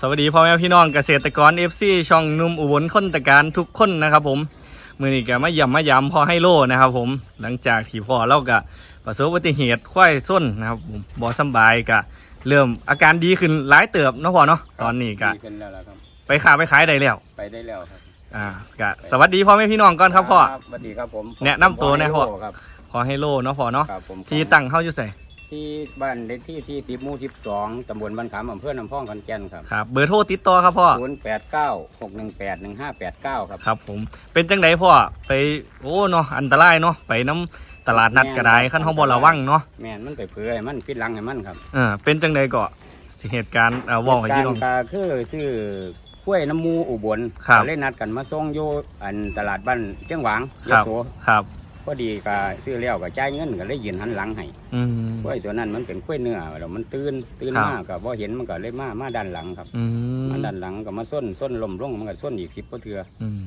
สวัสดีพ่อแม่พี่น้องเกษตรกรเอฟซีช่องหนุ่มอุบลคนตะการทุกคนนะครับผมมือนี้ก็มาย่ำมาย้ำพอให้โลนะครับผมหลังจากที่พ่อเราก็ประสบอุบัติเหตุควายส้นนะครับผมบอสำบายก็เริ่มอาการดีขึ้นหลายเติบเนาะพ่อเนาะตอนนี้ก็ดีขึ้นแล้วล่ะครับ ไปขาไปขายได้แล้ว ไปได้แล้วครับอ่าก็สวัสดีพ่อแม่พี่น้องก่อนครับพ่อสวัสดีครับผมแนะนำตัวหน่อยพ่อครับพอให้โลเนาะพ่อเนาะครับผมที่ตั้งเฮาอยู่ใส่ ที่บ้านเลขที่ที่สิบหมู่สิบสองตำบลบ้านขามอำเภอน้ำพองขอนแก่นครับครับ เบอร์โทรติดต่อครับพ่อ ศูนย์แปดเก้าหกหนึ่งแปดหนึ่งห้าแปดเก้าครับ ครับผมเป็นจังไดพ่อไปโอ้เนาะอันตรายเนาะไปน้ำตลาดนัดก็ได้ขั้นเฮาบ่ระวังเนาะแม่นมันไปเผื่อให้มันพิดหลังให้มันครับเออเป็นจังใดก็สิเหตุการณ์เอ่อเว่าให้พี่น้อง การก็คือชื่อกล้วยน้ำมูอุบลครับ ก็เลยนัดกันมาส่งอยู่อันตลาดบ้านเชียงหวางครัยะบโส ครับ พอดีก็ซื้อแล้วก็จ่ายเงินก็เลยยืนหันหลังให้อืมกล้วยตัวนั้นมันเป็นกล้วยเนื้อแล้วมันตื่นตื่นครับมากก็บ่เห็นมันก็เลยมามาด้านหลังครับอืมมาด้านหลังก็มาส้นส้นลมลงมันก็ส้นอีกสิบกว่าเทืออืม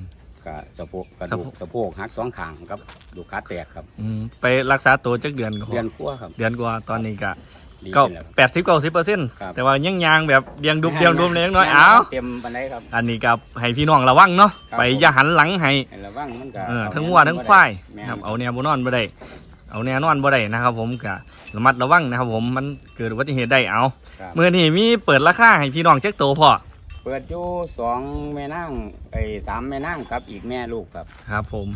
ก็สะโพกกระสะดูโพกกสะโพกหักสองข้างครับดูกขาแตกครับ อืมไปรักษาตัวจักเดือนก็พอเดือนกว่าครับ เดือนกว่าตอนนี้ก็ ดีก็ขึ้นแล้วแปดสิบเก้าสิบเปอร์เซ็นต์ครับ แต่ว่ายังยางแบบเดียงดุบเดียงดุบเล็กน้อยเอ้าเต็มปันไดครับ อันนี้ก็ให้พี่น้องระวังเนาะครับ ไปผมอย่าหันหลังให้ให้ระวังมันก็เออเาทั้งแนวัวทั้งควายแม่นะครับเอาแนวบนอนบ่ได้เอาแนวนอนบ่ได้นะครับ ผมก็ระมัดระวังนะครับ ผมมันเกิดอุบัติเหตุได้เอาครับ เมื่อนี้มีเปิดราคาให้พี่น้องเช็คโตวพอเปิดอยู่สองแม่นางไอ้สามแม่นางครับอีกแม่ลูกครับ ครับ ผม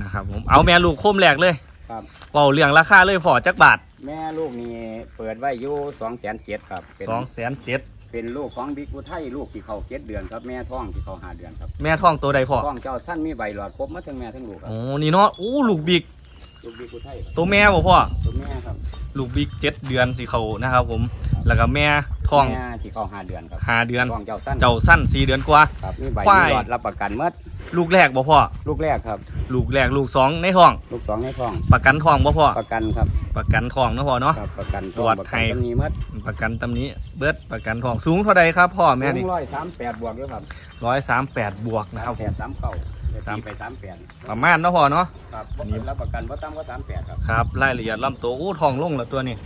นะครับ ผมเอาแม่ลูกโคมแรกเลย ครับ เว้าเรื่องราคาเลยพอจักบาทแม่ลูกนี่เปิดไว้อยู่สองแสนเจ็ดครับเป็นสองแสนเจ็ดเป็นลูกของบิ๊กอุทัยลูกที่เขาเจ็ดเดือนครับแม่ท้องที่เขาห้าเดือนครับแม่ท้องตัวใดพอท้องเจ้าสั้นมีใบหลอดครบมาทั้งแม่ทั้งลูกครับ โอ้นี่เนาะอู้ลูกบิก ลูกบิ๊กอุทัยครับตัวแม่บ่พ่อ ตัวแม่ครับลูกบิกเจ็ดเดือนสิเขานะครับ ผม แล้วก็แม่ท้องแม่ที่เขาห้าเดือนครับห้าเดือน ท้องเจ้าสั้นเจ้าสั้นสี่เดือนกว่า ครับมีใบควาย มีหลอดรับประกันเมื่อลูกแรกบ่พ่อ ลูกแรกครับ ลูกแรกลูกสองในท้อง ลูกสองในท้อง ประกันท้องบ่พ่อ ประกันครับประกันท้องเนาะพ่อเนาะ ครับประกันตรวจประให้ กันมีเมื่อประกันตำนี้เบิดประกันท้องสูงเท่าใดครับพ่อแม่นี่ร้อยสามแปดบวกด้วยครับร้อยสามแปดบวกนะครับแปดสามเก้า สาม ไปสามแปดประมาณเนาะพ่อเนาะ ครับอันนี้ รับประกันว่าตั้มก็สามแปดครับครับรายละเอียดลำตัวอู้ทองลงแล้วตัวนี้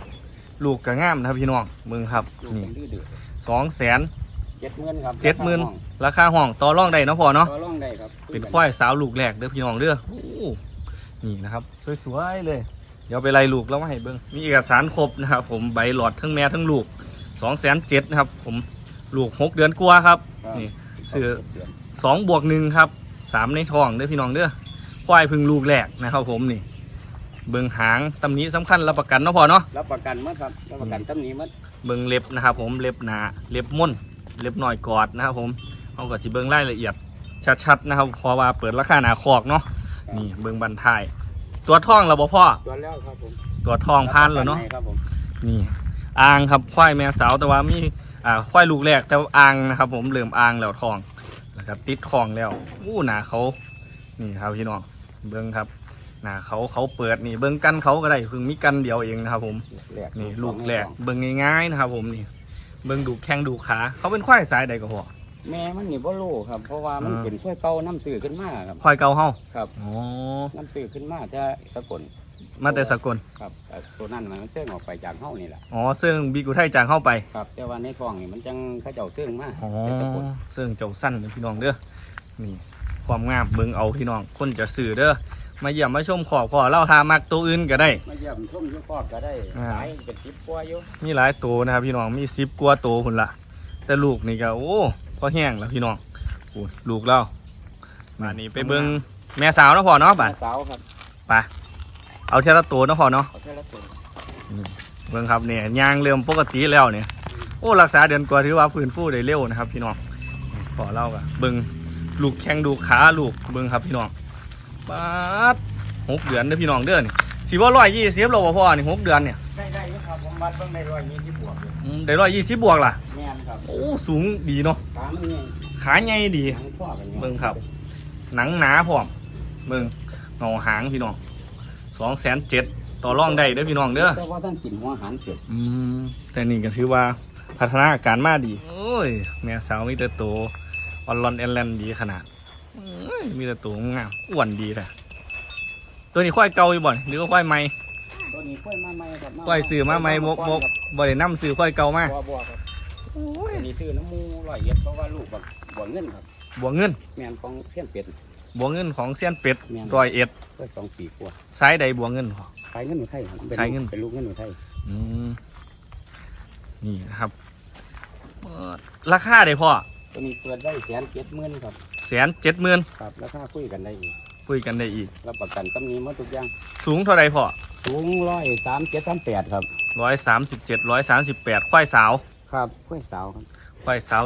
ลูกกระง่ามนะครับพี่น้องมึงครับลูกนี่เป็นดื้อดื้อสองแสน เจ็ดหมื่นครับเจ็ดหมื่น ราคาห้องต่อรองได้เนาะพ่อเนาะก็ร่องได้ครับเป็นควายสาวลูกแรกเด้อพี่น้องเด้อโอ้นี่นะครับ สวยๆเลย เดี๋ยวไปไล่ลูกแล้วมาให้เบิ้งมีเอกสารครบนะครับผมใบหลอดทั้งแม่ทั้งลูกสองแสนเจ็ดนะครับ ผมลูกหกเดือนกว่าครับ ครับนี่เสือสองบวกหนึ่งครับ สามในท้องเด้อพี่น้องเด้อควายเพึ่งลูกแรกนะครับผมนี่ เบิ้งหางตำหนี้สำคัญรับประกันเนาะพ่อเนาะรับประกันเมื่อครับรับประกันตำหนี้เมื่อเบิ้งเล็บนะครับผมเล็บหนาเล็บม่นเล็บหน่อยกอดนะครับผมเอากับสิเบิ้งรายละเอียดชัดๆนะครับเพราะว่าเปิดราคาหนาคอกเนาะนี่เบิ้งบันทายตัวท่องเราบ่พ่อตัวแล้วครับผมตัวทองพานแล้วเนาะรับประกัให้ครับผมนี่อ่างครับควายแม่สาวแต่ว่ามีอ่าควายลูกแรกแต่ว่าอ่างนะครับผมเริ่มอ่างแล้วทอง นะครับติดทองแล้วอู้หนาเขานี่ครับพี่น้องเบิ้งครับหนาเขาเขาเปิดนี่เบิ้งกันเขาก็ได้เพิ่งมีกันเดียวเองนะครับ ผมลูกแรกนี่ลูกแรกเบิ้งง่ายๆนะครับ ผมนี่เบิ้งดูแข้งดูขาเขาเป็นควายสายใดก็พอแม่มันนี่บ่รู้ครับ เพราะว่ามันอ่าเป็นข้วยเก่าน้ำสื่อขึ้นมาครับควายเก่าเฮาครับอ๋อน้ำสื่อขึ้นมาจะสะกล มาแต่สกลครับแต่ตัวนั้นมันเสื่องออกไปจากเฮ้านี่แหละอ๋อซึ่งบีกุไทยจางเข้าไปครับแต่ว่าในท้องนี่มันจังเขาเจ้าเสื่องมาอ๋อแต่สะกลซึ่งเจ้าสั้นเป็นพี่น้องเด้อนี่ความงามเบิ่งเอาพี่น้องคนจะสื่อเด้อมาเยี่ยมมาชมขอบขอเล่าทามักตัวอื่นก็ได้ มาเยี่ยมชมอยุคอบก็ได้อ่าขายเป็นสิบกว่าอยู่มีหลายตัวนะครับพี่น้องมีสิบกว่าตัวคุณละแต่ลูกนี่ก็โอ้พอแห้งแล้วพี่น้องโอ้ลูกเรามานี่ไปเบิ่งแม่สาวเนาะพ่อเนาะบัดแม่สาวครับไป เอาเทละตัวเนาะพ่อเนาะเอาแค่ละตัวเบิ่งครับเนี่ยยางเริ่มปกติแล้วเนี่ยโอ้รักษาเดือนกว่าถือว่าฟื้นฟูได้เร็วนะครับ พี่น้องพอเล่ากับเบิ่งลูกแข้งดูขาลูกเบิ่งครับพี่น้องปาดหกเดือนเด้อพี่น้องเด้อนี่สิว่าร้อยยี่สิบเราบ่พ่อนี่หกเดือนเนี่ยได้ได้อยู่ครับผมวัดเบิ่งได้ร้อยยี่สิบบวกอยู่อืมได้ร้อยยี่สิบบวกล่ะแม่นครับโอ้สูงดีเนาะขามันนี่ขาใหญ่ดีหางพ่อกันอยู่เบิ่งครับ หนังหนาพร้อมเบิ่งเงาหางพี่น้อง สองแสนเจ็ดต่อรองได้เด้อพี่น้องเด้อแต่ว่าท่านกินหัวอาหารเสร็จอืมแต่นี่ก็ถือว่าพัฒนาการมาดี โอ้ยแม่สาวมีแต่โตวออนลอนแอนแลนดีขนาดเอ้ยมีแต่ตัวงามอ้วนดีแต่ตัวนี้ควายเก่าอยู่บ่นหรือว่าควายใหม่ตัวนี้ค่อยมาใหม่ครับควายซื้อมาใหม่บกบกบ่ได้นำซื้อควายเก่ามาบัวบัวครับโอ้ยอันนี้ซื้อน้ำมูร้อยเอ็ดเพราะว่าลูกแบบบ่เงินครับบวกเงินแม่นของเสี้ยนเป็ด บวกเงินของเซียนเป็ดแม่น ร้อยเอ็ดเพื่อสองปีกว่าใช้ใดบวกเงินพอขายเงินหนูไทยครับป็ขายเงินเป็นลูกเงินหนูไทยอืมนี่นะครับเอ่อราคาได้พ่อตัวนี้เปิดได้แสนเจ็ดหมื่นครับแสนเจ็ดหมื่นครับราคาคุยกันได้อีกคุยกันได้อีก รับประกันตำหนี้หมดทุกอย่างสูงเท่าไรพ่อสูงร้อยสามเจ็ดสามแปดครับ ร้อยสามสิบเจ็ดร้อยสามสิบแปดควายสาวครับกล้วยสาวครับควายสาว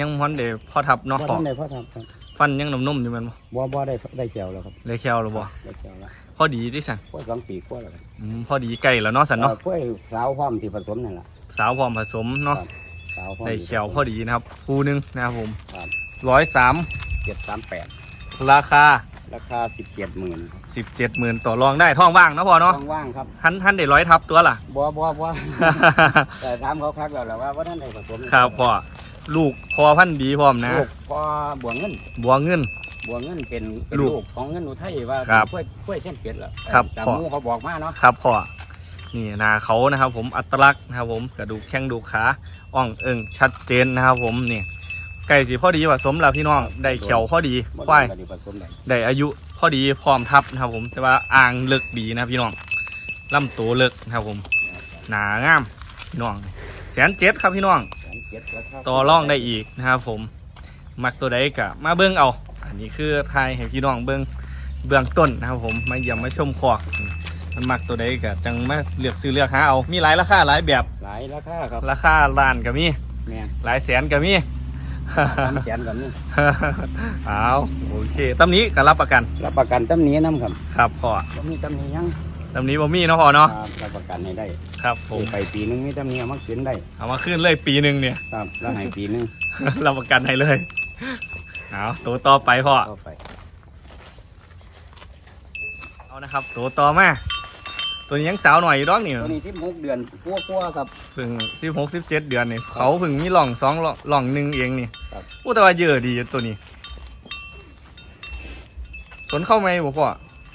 ยังมันเดพ่อทับเนาะบ่พ่อ ทำได้พ่อทำครับ ฟันยังนุ่มๆอยู่แมันบ่บ่บ่ได้ได้แก้วแล้วครับเลยแควหรือบ่ได้แก้วแล้วพอดีที่สันกล้วยสองปีกว่าแล้วครับอืมพอดีไก่แล้วเนาะสันเนาะอ่อกล้วยสาวพร้อมที่ผสมนั่นแหละสาวพร้อมผสมเนาะครับสาวพร้อมได้แควพอดีนะครับคู่หนึงนะครับผมครับร้อยสามเจ็ดสามแปดราคาราคาสิบเจ็ดหมื่นสิบเจ็ดหมื่นต่อรองได้ท้องว่างเนาะพ่อเนาะว่างๆครับท่านท่านได้ร้อยทับตัวล่ะ บ่บ่บ่แต่ถามเขาคักแล้วแหละว่าว่าท่านได้ผสมครับพ่อ ลูกพอพันธุ์ดีพร้อมนะ ลูกพอบวงเงินบัวเงิน บวงเงินเป็นเป็นลูกลูกของเงินอุทัยว่าครับกล้วยกล้วยเส้นเป็ดละครับ แต่พ่อหมูเขาบอกมาเนาะครับพ่อนี่นาเขานะครับ ผมอัตลักษณ์นะครับ ผมกระดูกแข้งดูกขาอ่องเอิงชัดเจนนะครับ ผมนี่ไก่สีพอดีผสมแล้วพี่น้องได้เขียวพอดีบ่ควาย ได้ผสมได้ได้อายุพอดีพร้อมทับนะครับผมแต่ว่าอ่างเลิกดีนะพี่น้องลำตัวเลิกนะครับผมหนางามพี่น้องแสนเจ็ดครับพี่น้อง แสนเจ็ดราคาต่อร่องได้อีกนะครับผม มักตัวใดกะมาเบิ้งเอา อันนี้คือทายให้พี่น้องเบิ้งเบื้องต้นนะครับผมมาเยี่ยมมาชมคอกมันมักตัวใดกะจังมาเลือกซื้อเลือกหาเอามีหลายราคาหลายแบบหลายราคาครับราคาล้านก็มีแม่นหลายแสนก็มีสามแสนกับนี้เอาโอเคตำนี้ก็รับประกัน รับประกันตำหนี้น้ำครับครับพ่อบ่มีตำหนี้ยัง ตำนี้บ่มีเนาะพ่อเนาะครับรับประกันให้ได้ครับผมไปปีหนึงมีตำหนี้เอามาขึ้นได้เอามาขึ้นเลยปีหนึ่งเนี่ยครับแล้วให้ปีหนึงรับประกันให้เลยเอาตัวต่อไปพ่อเข้าไปเอานะครับตัวต่อมาตัวนี้ยังสาวหน่อยอยู่ดอกนี่ตัวนี้ที่หกเดือนกลัวๆครับเพิ่งสิบหกสิบเจ็ดเดือนนี่เขาเพิ่งมีหล่องสองหล่องหล่องหนึ่งเองนี่ครับอู้แต่ว่าเยอะดีอยู่ตัวนี้สนเข้าไหมบ่พ่อ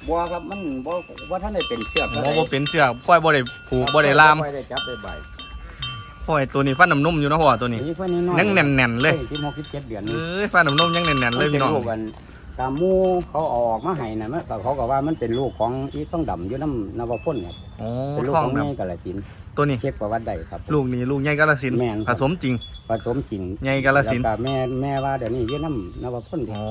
บัวครับมันบ่ว่าท่านได้เป็นเชือกบ่บ่เป็นเสือกพ่อยบ่ได้ผูกบ่ได้ลามบ่ได้จับได้ใบพ่อยตัวนี้ฟันน้ำนุ่มอยู่เนาะพ่อตัวนี้นี่เพิ่นน้อยๆยังแน่นๆเลยที่หกสิบเจ็ดเดือนนี่เอ้ยฟันน้ำนุ่มยังแน่นๆเลยพี่น้อง มัป็ลูกกันตามหมูเขาเอาออกมาให้นะมันก็เขาก็ว่ามันเป็นลูกของอีต้องดำอยู่น้ำนวพ่นครับโอ้เป็นลูกท้องของนะแม่กาลสินธุ์ตัวนี้เช็คประวัติได้ครับ ลูกนี้ลูกใหญ่กาลสินธุ์แม่นครับ ผสมจริง ผสมจริงใหญ่กาลสินธุ์แล้วก็แม่แม่ว่าเดี๋ยวนี้อยู่น้ำนวพ่นอ๋อ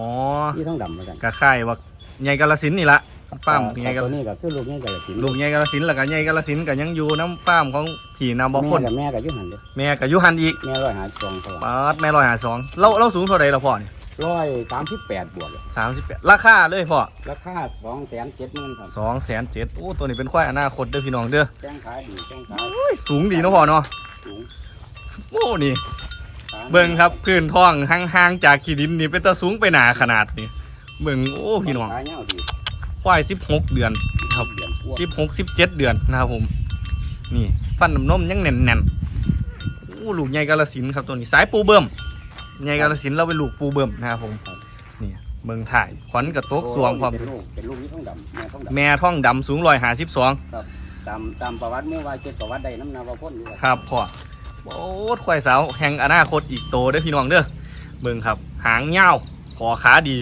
ที่ต้องดำเหมือนกัน กะค่ายว่าใหญ่กาลสินธุ์นี่ละ ป้ามอ่ใหญ่กาตัวนี้ก็คือลูกแม่กาลสินธุ์ลูกใหญ่กาลสินธุ์แล้วก็ใหญ่กาลสินธุ์ก็ยังอยู่น้ำป้ามของผีนาบ่แม่พ่นกับแม่กับยุหันเลยแม่ก็อยู่หันอีกแม่ร้อยหาสองตัวปาดแม่ร้อยหาสองเราเราสูงเท่าไรละพ่อนี่ร้อยสามสิบแปดบวกเลยสามสิบแปดราคาเลยพ่อราคาสองแสนเจ็ดหมื่นครับสองแสนเจ็ดโอ้ตัวนี้เป็นควายอนาคตเด้อพี่น้องเด้อแจ้งขายดีแจ้งขายโอ้ยสูงดีเนาะพ่อเนาะสูงโอ้นี่เบิ่งครับพื้นท้องห่างๆจากขีดินนี่เป็นตะสูงไปหนาขนาดนี้เบิ่งโอ้พี่น้องขายเงาดี ควายสิบหกเดือนครับเดือนกว่าสิบหกสิบเจ็ดเดือนนะครับผม นี่ฟันน้ำนมยังแน่นๆโอ้ลูกใหญ่กาลสินธุ์ครับตัวนี้สายปูเบิ่มใหญ่กาลสินธุ์เราเป็นลูกปูเบิ่มนะครับผมนี่เมืองถ่ายขวัญกับโต๊กสวงพร้อมเป็นลูกเป็นลูกนี่ต้องดำแม่ต้องดำแม่ท้องดำสูงร้อยหาสิบสองตามตามประวัติเมื่อวานเจ็ดประวัติใดน้ำนาว่าพ่นอยู่ครับพ่อโอ้ควายสาวแห่งอนาคตอีกโตเด้อพี่น้องเด้อเบิ่งครับ หางยาวขอขาดี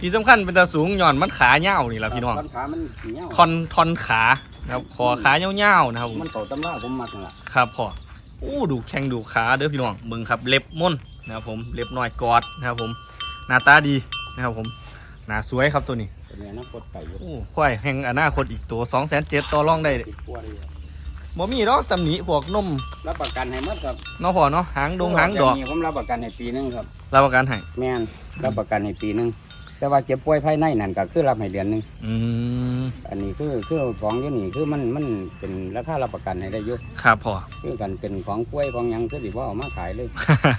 ที่สำคัญเป็นตาสูงหย่อนมันขาเงาวนี่แหละพี่น้องต้นขามันเงี้ยว ทอนทอนขานะครับคอขาเงาวๆนะครับผมมันโตตำราผมมักนั่นล่ะครับพ่อโอ้ดูแข้งดูขาเด้อพี่น้องเบิ่งครับเล็บม่นนะครับผมเล็บน้อยกอดนะครับผมหน้าตาดีนะครับผมหน้าสวยครับตัวนี้เป็นเนี้ยนักกดไก่อยู่โอ้ควายแห่งอนาคตอีกตัว2 0 0 0 0ต่อรองได้ติดกลัวเลยบ่มีดอกตำหนิพวกนมรับประกันให้หมดครับเนาะพ่อเนาะหางดงหางดอกย่นี้ผมรับประกันให้ปีหนึงครับ รับประกันให้แม่นรับประกันให้ปีหนึง แต่ว่าเจ็บป่วยภายในนั่นก็คือรับให้เดือนหนึงอืมอันนี้คือคือของอยู่นี่คือมันมันเป็นราคารับประกันให้ได้อยู่ครับพ่อ คือกันเป็นของกล้วยของหยังคือสิว่าเอามาขายเลย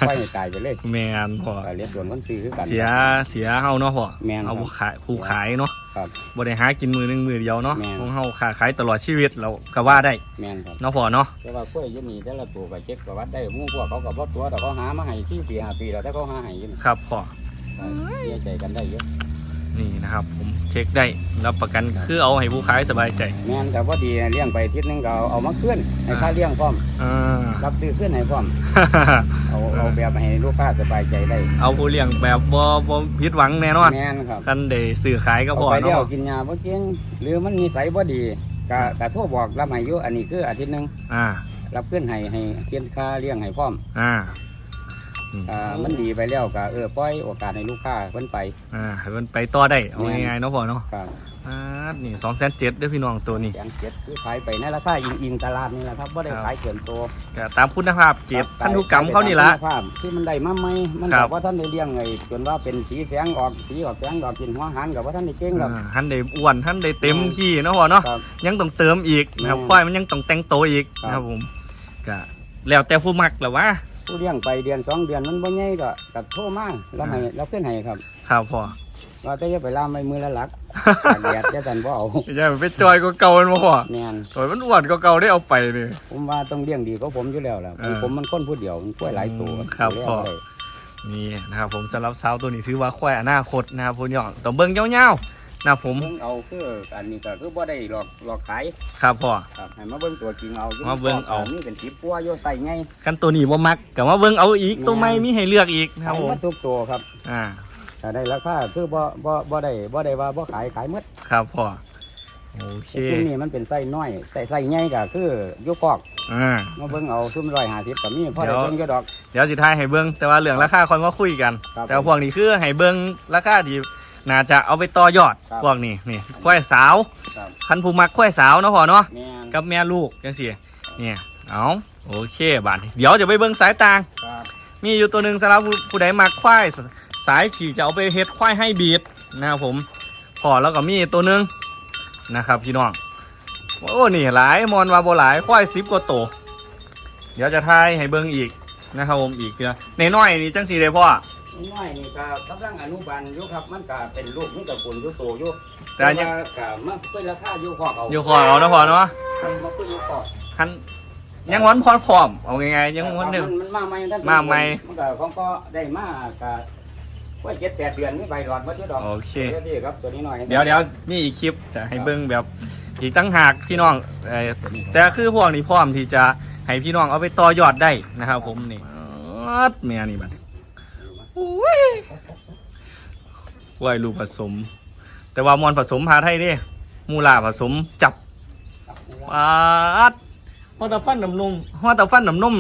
ปล่อยให้ตายไปเลยแมนพ่อ ก็เรียกโดนคนซื้อคือกัน เสียเสียเฮาเนาะพ่อแม่นเอาครับขายผู้ขายเนาะครับบ่ได้หากินมือหนึงมือเดียวเนาะแม่น ของเฮาค้าขายตลอดชีวิตเราก็ว่าได้แม่นครับ เนาะพ่อเนาะแต่ว่ากล้วยอยี่นี่แต่ละตัวก็เช็คประวัติได้หมู่พวกเขาก็บ่ตัวแต่เขาหามาให้สี่ปีห้าปีแล้วแต่เขาหาให้อยินครับพ่อ เสียใจกันได้เยอะนี่นะครับ ผมเช็คได้รับประกันคือเอาให้ผู้ขายสบายใจแม่นแต่พอดีเลี้ยงไปอาทิศนึงก็เอาเอามาขึ้นให้ค่าเลี้ยงพร้อมอ่ารับซื้อขึ้นให้พร้อมเอาเอาแบบให้ลูกค้าสบายใจได้ เอาผู้เลี้ยงแบบบ่บ่ผิดหวังแน่นอนแม่นครับกันได้ซื้อขายก็เอาพอไปเลี้ยวเนาะกินยาบ่เก่งหรือมันนิสัยบ่ดีก็ก็โทรบอกรับให้อยู่อันนี้คืออาทิตย์หนึงอ่ารับขึ้นให้ให้เทียนค่าเลี้ยงให้พร้อมอ่า อืมอ่ามันดีไปแล้วก็เออปล่อยโอกาสให้ลูกค้าเพิ่นไปอ่าให้มันไปต่อได้เอาง่ายๆเนาะพ่อเนาะครับอ่านี่สองแสนเจ็ดด้วยพี่น้องตัวนี้ แสนเจ็ดคือขายไปในราคาอิงอิงตลาดนี่แหละครับบ่ได้ครับ ขายเกินตัวก็ตามคุณภาพเจ็บครับพันธุกรรมเขานี่ละคุณภาพที่มันได้มาใหม่มันครับก็ว่าท่านได้เลี้ยงไงจนว่าเป็นสีแสงออกสีออกแสงออกกินหัวหันกับว่าท่านได้เก่งครับอ่าท่านได้อ้วนท่านได้เต็มที่เนาะพ่อเนาะ ครับ ยังต้องเติมอีกนะครับแม่ควายมันยังต้องแต่งโตวอีกครับ นะครับผมก็แล้วแต่ผู้มักแหละวะ ผู้เลี้ยงไปเดือนสองเดือนมันบ่ใหญ่ก็กับโทรมาแล้วให้เราขึ้นให้ครับครับพ่อว่าแต่จะไปล่ามไปมือละหลักแดดจะตันบ่เอาไม่ใช่ไปจอยก็เก่ามันบ่พ่อแม่นโอ้ยมันอ้วนก็เก่าได้เอาไปนี่ผมว่าต้องเลี้ยงดีก็ผมอยู่แล้วล่ะเออผมมันคนผู้เดียวมันกล้วยหลายตัวครับเลี้ยงพ่อได้นี่นะครับผมสำหรับสาวตัวนี้ถือว่าควายอนาคตนะครับพี่น้องต้องเบิ่งยาวๆ นะครับผม เบิ่งเอาคืออันนี้ก็คือบ่ได้หลอกหลอกขายครับพ่อ ครับให้มาเบิ่งตัวจริงเอาอยู่มาเบิ่งเอา นี่เป็นสีปัวโยใส่ไงกันตัวนี้บ่มักก็มาเบิ่งเอาอีกตัวใหม่มีให้เลือกอีกนะครับผมขายหมดทุกตัวครับอ่า ถ้าได้ราคาคือบ่บ่บ่ได้บ่ได้ว่าบ่ขายขายหมดครับพ่อ โอเค ซุ่มนี่มันเป็นไส้น้อยแต่ไส้ใหญ่ก็คืออยู่กอกอ่า มาเบิ่งเอาซุ่ม150ก็มีพอได้เดี๋ยวเบิ่งอยู่ดอก เดี๋ยวสิทายให้เบิ่งแต่ว่าเรื่องราคาค่อยมาคุยกัน ครับ แต่ว่าพวกนี้คือให้เบิ่งราคาที่ น่าจะเอาไปต่อยอดครับพวกนี้นี่ควายสาวครับ คันผู้มักควายสาวเนาะพ่อเนาะแม่นกับแม่ลูกจังซี่เนี่ยเอาโอเคบาดนี้เดี๋ยวจะไปเบิ่งสายต่าง ครับมีอยู่ตัวหนึ่งสำหรับผู้ผู้ใดมักควายสสายฉี่จะเอาไปเฮ็ดควายให้บีดนะครับผมพอแล้วก็มีตัวหนึ่งนะครับพี่น้องโอ้นี่หลายมอนวาโบหลายควายสิบกว่าตัวเดี๋ยวจะทายให้เบิ่งอีกนะครับผมอีกเนาะในน้อยๆนี่จังสีเลยพ่อ น้อยนี่ก็กำลังอนุบาลอยู่ครับ มันก็เป็นลูกนี่ก็ปุ่นอยู่โตอยู่แต่ยังว่าก็มาคุยราคาอยู่คอกเอาอยู่คอเอาเนาะพ่อเนาะมาคุยอยู่คอกคันยังวันพร้อมพร้อมเอาไงายๆยังวันหนึ่ง มันมาใหม่ท่านมาใหม่มันก็ของก็ได้มาก็ไว้เจ็ดแปดเดือนมีใบหลอดมาที่ดอกโอเค ดี๋ยวนี่ครับตัวนี้หน่อยเดี๋ยวเดี๋ยวมีอีกคลิปจะให้เบิ่งแบบอีกตั้งหากพี่น้องเอ่อแต่คือพวกนี้พร้อมที่จะให้พี่น้องเอาไปต่อยอดได้นะครับผมนี่อ๊อดแม่นี่บัด อุ้ยไว้ลูกผสม แต่ว่ามอนผสมพาไทยเดิมูลาผสมจับปาดฮอตาฟันน้ำนมฮอตาฟันน้ำนม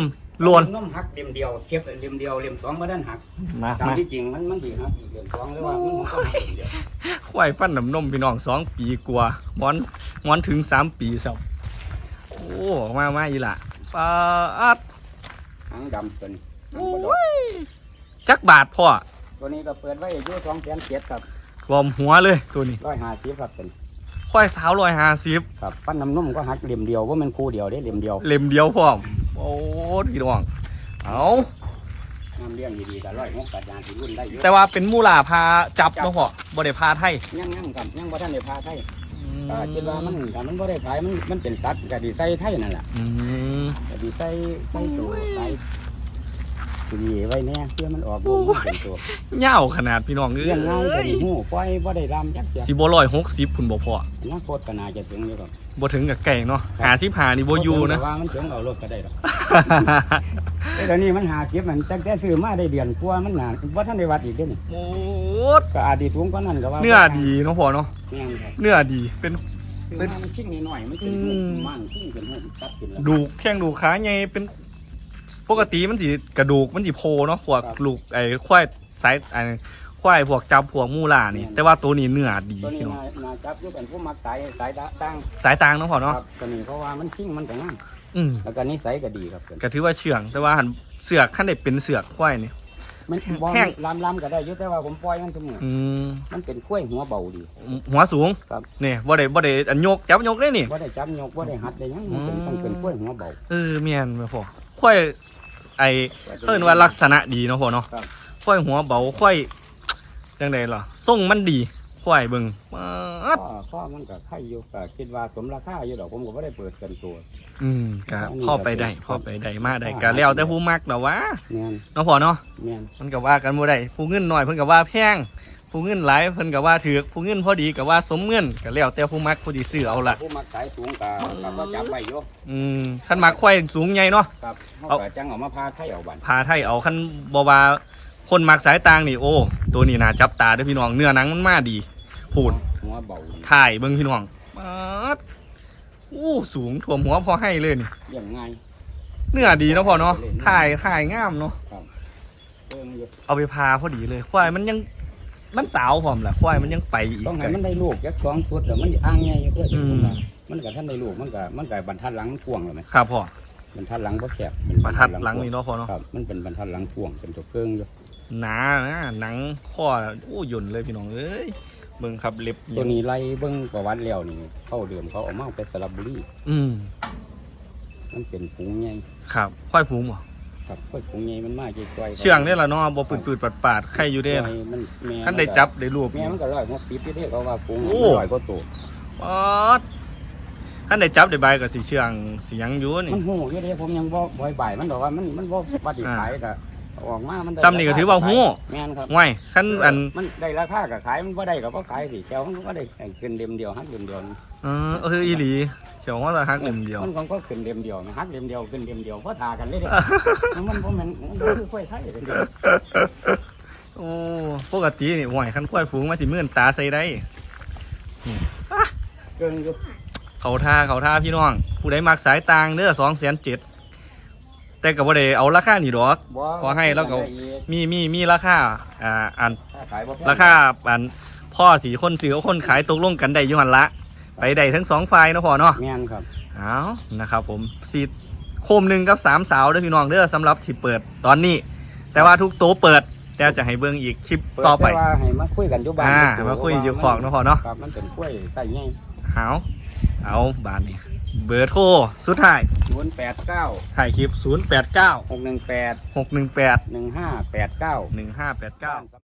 ลวนน้มหักเลียมเดียวเทียบเลียมเดียวเลียมสองมาด้านหักมาตามมาที่จริงมันมันดีครับเลียมสองหรือว่ามันหักเลียมเดียวควายฟันน้ำนมพี่น้องสองปีกว่ามอนมอนถึงสามปีสับโอ้มามาอีหละปาดหางดำตัวนี้โอ้ย จักบาทพ่อตัวนี้ก็เปิดไว้อยู่สองแสนเจ็ดครับรวมหัวเลยตัวนี้ร้อยห้าสิบครับเป็นควายสาวร้อยห้าสิบครับปั้นน้ำนุ่มก็หักเลียมเดียวว่ามันคู่เดียวได้เลียมเดียวเล่มเดียวพร้อม โอ้พี่น้อง เอาน้ำเลี้ยงดีๆก็ร้อยหกกัดยานที่รุ่นได้เยอะแต่ว่าเป็นมูลาพาจับเนาะพ่อบ่ได้พาไทยยังยังครับยังบ่ทันได้พาไทยก็คิดว่ามันถ้ามันบ่ได้ขายมันมันเป็นสัตว์ก็ดีใส่ไทยนั่นแหละอืมก็ดีใส่ใส่ตัวใส่ดีไว้แน่เพื่อมันออกลูกมันเป็นตัวเง่าขนาดพี่น้องเอ้เลี้ยงง่ายก็ยดีหูปล่อยบ่ได้รำจักเสียสิบ่ร้อยหกสิบคุณบ่พออนาคตก็น่าจะถึงอยู่ครับบ่ถึงกับไก่เนาะหาสิบหานี่บ่อยู่นะว่ามันถึงเอารถก็ได้หรอกแต่ตอนนี้มันหาเก็บมันตั้งแต่ซื้อมาได้เดือนกว่ามันหนาบ่ทันได้วัดอีกเด้นี่โอ้ก็อาจสิสูงกว่านั้นก็ว่าเนื้อดีเนาะพอเนาะเนื้อดีเป็นซื้อมามันชิ้นนิดหน่อยมันเป็นมมันชิ้นเป็นหูตัดขึ้นแล้วดูแข้งดูขาไงเป็น ปกติมันสิกระดูกมันสิโพเนาะพวกครับ ลูกไอ้ควายสายไอ้ควายพวกจับพวกมูล่านี่ แต่ว่าตัวนี้เนื้อดีตัวนี้พี่น้องนานาจับอยู่เป็นผู้มักสายสายตั้งสายตางเนาะพ่อเนาะครับตัวนี้เพราะว่ามันชิ้นมันแต่งามอืมแล้วก็นิสัยก็ดีครับก็ถือว่าเชื่อง แต่ว่าหันเสือกขั้นได้เป็นเสือกควายนี่ มันบ่แห้ง ลำลำก็ได้อยุ่แต่ว่าผมปล่อยมันเสมออืมมันเป็นกล้วยหัวเบาดี หัวสูงครับ นี่บ่ได้บ่ได้อันยกจับยกได้นี่ ว่าได้จับยกว่าได้หัดได้หยังมันเป็นอืม ต้องเป็นกล้วยหัวเบา เออเมียนไปพ่อควาย ไอ้เพิ่นว่าลักษณะดีเนาะพ่อเนาะครับควายหัวเบาควายจังไดล่ะทรงมันดีควายเบิ่งป๊าดข้อข้อมันก็ไข่อยู่ก็คิดว่าสมราคาอยู่ดอกผมก็ไม่ได้เปิดเกินตัวอืมก็อันนี้พ่อไปได้ก็เป็นพ่อไปได้มาได้ครับก็แล้วแต่ผู้มักแล้ววะแม่นเนาะพ่อเนาะแม่นมันก็ว่ากันบ่ได้ผู้เงินน้อยเพิ่นก็ว่าแพง ผู้เงินหลายเพิ่นก็ว่าถือผู้เงินพอดีก็ว่าสมเงินก็แล้วแต่ผู้มักผู้สิซื้อเอาละผู้มักสายสูงกับกับว่าจับไว้อยู่อืมคันมักควายสูงใหญ่เนาะครับเขาเอาก็จังเอามาพาไข่เอาบันพาไทยเอาคันบ่ว่าคนมักสายต่างนี่โอ้ตัวนี้น่าจับตาเด้อพี่น้องเนื้อหนังมันมาดีพูดหัวเบาถ่ายเบิ่งพี่น้องป๊าดอู้สูงถ่วมหัวพอให้เลยนี่เลี้ยงง่ายเนื้อดีเนาะพ่อเนาะถ่ายถ่ายงามเนาะครับเบิ่งอยู่เอาไปพาพอดีเลยควายมันยัง มันสาวพร้อมแหละควายมันยังไปอีกต้องให้ไกลมันได้ลูกยักสองสุดแล้วมันอ้างง่ายอยู่เพื่อนอืมมันก็ท่านได้ลูกมันก็มันก็บรรทัดหลังพ่วงเลยไหมครับพ่อบรรทัดหลังบ่แคบบรรทัดหลังนี่เนาะพ่อเนาะครับมันเป็นบรรทัดหลังพ่วงเป็นตัวเกิ้งอยู่หนานะหนังข้อโอ้หยุ่นเลยพี่น้องเอ้ยเบิ่งครับเล็บตัวนี้ไล่เบิ่งประวัติแล้วนี่เข้าเดิมเขาเอามาเป็นสระบุรีอืมมันเป็นฝูงใหญ่ครับควายฝูงบ่ ครับค่อยฝูงใหญ่มันมาใจจ้อยเชื่องได้ละเนาะบ่ปืดๆปาดๆใครอยู่ได้จ้ล่ะอยมันแม่ท่านได้จับได้รูปแม่มันก็ร้อยหกสิบที่เด้เขาว่าฝูงโอ้ร้อยกว่าตัวป๊อดท่านได้จับได้ใบก็สิเชื่องสิหยังอยู่นี่มันหูอยู่เด้ผมยังบ่บ่อยบ่ายมันบอกว่ามันมันบ่บ่ได้ขายก็ ออกมามันได้ซ้ำนี่ก็ถือว่าหู้แม่นครับง่ายคันอันมันได้ราคาก็ขายมันบ่ได้ก็บ่ขายสิแก้วมันก็ได้ขึ้นเล่มเดียวหักเล่มเดียวเออเอออีหลีเฉียวว่าละฮักหนึ่งเดียวมันก็ขึ้นเล่มเดียวนะหักเล่มเดียวขึ้นเล่มเดียวเพราะทากันเลยเด้มันบ่แม่นมันบ่คือค่อยไทยเด้โอ้ปกตินี่ห่วยคันควายฝูงมาสิมื่นตาใส่ได้เกินอยู่เขาท่าเขาท่าพี่น้อง ผู้ใดมักสายต่างเด้อสองแสนเจ็ด แต่กับว่าได้เอาราคานี่ดอกบ่ขอให้แล้วก็มีมีมีราคาอ่าอันถ้าขายบ่แพงราคาอันพ่อสีคนซื้อกับคนขายตกลงกันได้อยูหันละ ไปได้ทั้งสองฝ่ายเนาะพ่อเนาะแม่นครับเอานะครับผมสีโคมหนึ่งกับสามสาวเด้อพี่น้องเด้อสำหรับที่เปิดตอนนี้ แต่ว่าทุกโต๊ะเปิดแต่จะให้เบิ่งอีกคลิปต่อไปเดว่าให้มาคุยกันอยู่บ้านอ่ามาคุยอยู่ขอกเนาะพ่อเนาะครับมันเป็นกล้วยไส้ใหญ่เอาเอาบานนี้ เบอร์โทรสุดท้าย089ถ่ายคลิป 0 8 9 618 6 1 8 1589 1 5 8 9